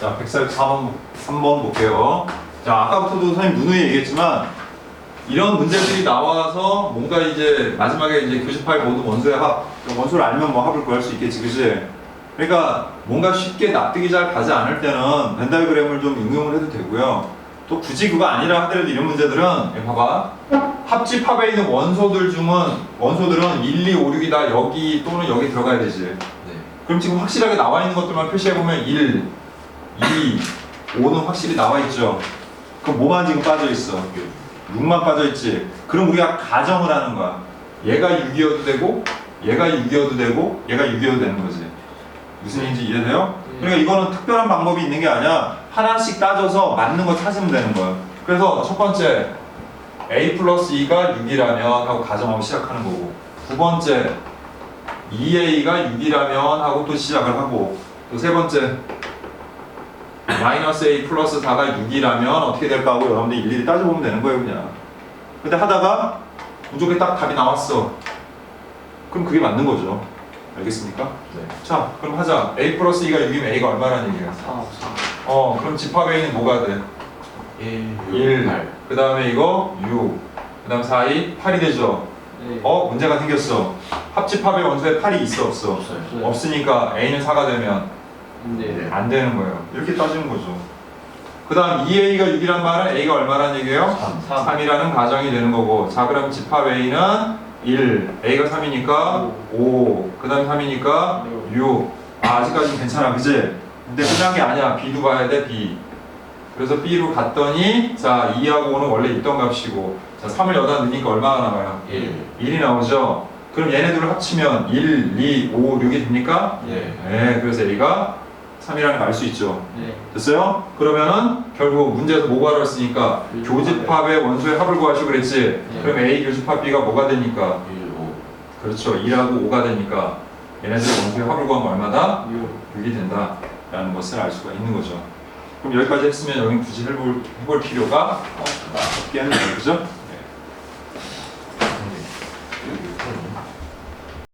자, 144번 3번 볼게요. 자, 아까부터도 선생님 누누이 얘기했지만 이런 문제들이 나와서 뭔가 이제 마지막에 이제 교집 파일 모두 원소의 합 원소를 알면 뭐 합을 구할 수 있겠지, 그지? 그러니까 뭔가 쉽게 납득이 잘 가지 않을 때는 벤다이그램을 좀 응용을 해도 되고요. 또 굳이 그거 아니라 하더라도 이런 문제들은 여기 봐봐. 합집합에 있는 원소들 중은 원소들은 1, 2, 5, 6이다 여기 또는 여기 들어가야 되지. 네. 그럼 지금 확실하게 나와 있는 것들만 표시해 보면 1, 2, 5는 확실히 나와 있죠. 그럼 뭐만 지금 빠져 있어? 6만 빠져 있지. 그럼 우리가 가정을 하는 거야. 얘가 6이어도 되고, 얘가 6이어도 되고, 얘가 6이어도 되는 거지. 무슨 얘기인지 이해돼요? 그러니까 이거는 특별한 방법이 있는 게 아니야. 하나씩 따져서 맞는 거 찾으면 되는 거야. 그래서 첫 번째 a 플러스 2가 6이라면 하고 가정하고 시작하는 거고 두 번째 2a가 6이라면 하고 또 시작을 하고 또 세 번째 마이너스 a 플러스 4가 6이라면 어떻게 될까 하고 여러분들 일일이 따져보면 되는 거예요 그냥 근데 하다가 무조건 딱 답이 나왔어 그럼 그게 맞는 거죠 알겠습니까? 네. 자 그럼 하자 a 플러스 2가 6이면 a가 얼마라는 얘기야 4, 4. 어 그럼 집합 a는 뭐가 돼? 1, 1 8. 그 다음에 이거 6그 다음 4, 2, 8이 되죠 네. 어 문제가 생겼어 합집합의 원소에 8이 있어 없어? 없어요. 네. 없으니까 a는 4가 되면 네. 안 되는 거예요 이렇게 따지는 거죠 그 다음 2a가 6이란 말은 a가 얼마라는 얘기예요? 3. 3 이라는 가정이 되는 거고 자 그럼 집합 a는 1 a가 3이니까 5 그 다음 3이니까 6 아, 아직까지는 괜찮아 그지? 근데 끝난 게 아니야 b도 봐야 돼 b 그래서 b로 갔더니 자 2하고 5는 원래 있던 값이고 자 3을 여기다 넣으니까 얼마가 나와요? 1. 1이 나오죠? 그럼 얘네들을 합치면 1, 2, 5, 6이 됩니까? 네. 네 그래서 a가 3이라는 걸 알 수 있죠 네. 됐어요? 그러면은 결국 문제에서 뭐 구하라 했으니까 교집합의 원소의 합을 구하시고 그랬지 네. 그럼 a 교집합 b가 뭐가 되니까 1, 5. 그렇죠 2하고 5가 되니까 얘네들 원소의 합을 구하면 얼마다? 6. 6이 된다 라는 것을 알 수가 있는 거죠 그럼 여기까지 했으면 여기 굳이 해볼, 해볼 필요가 없겠네요 그죠?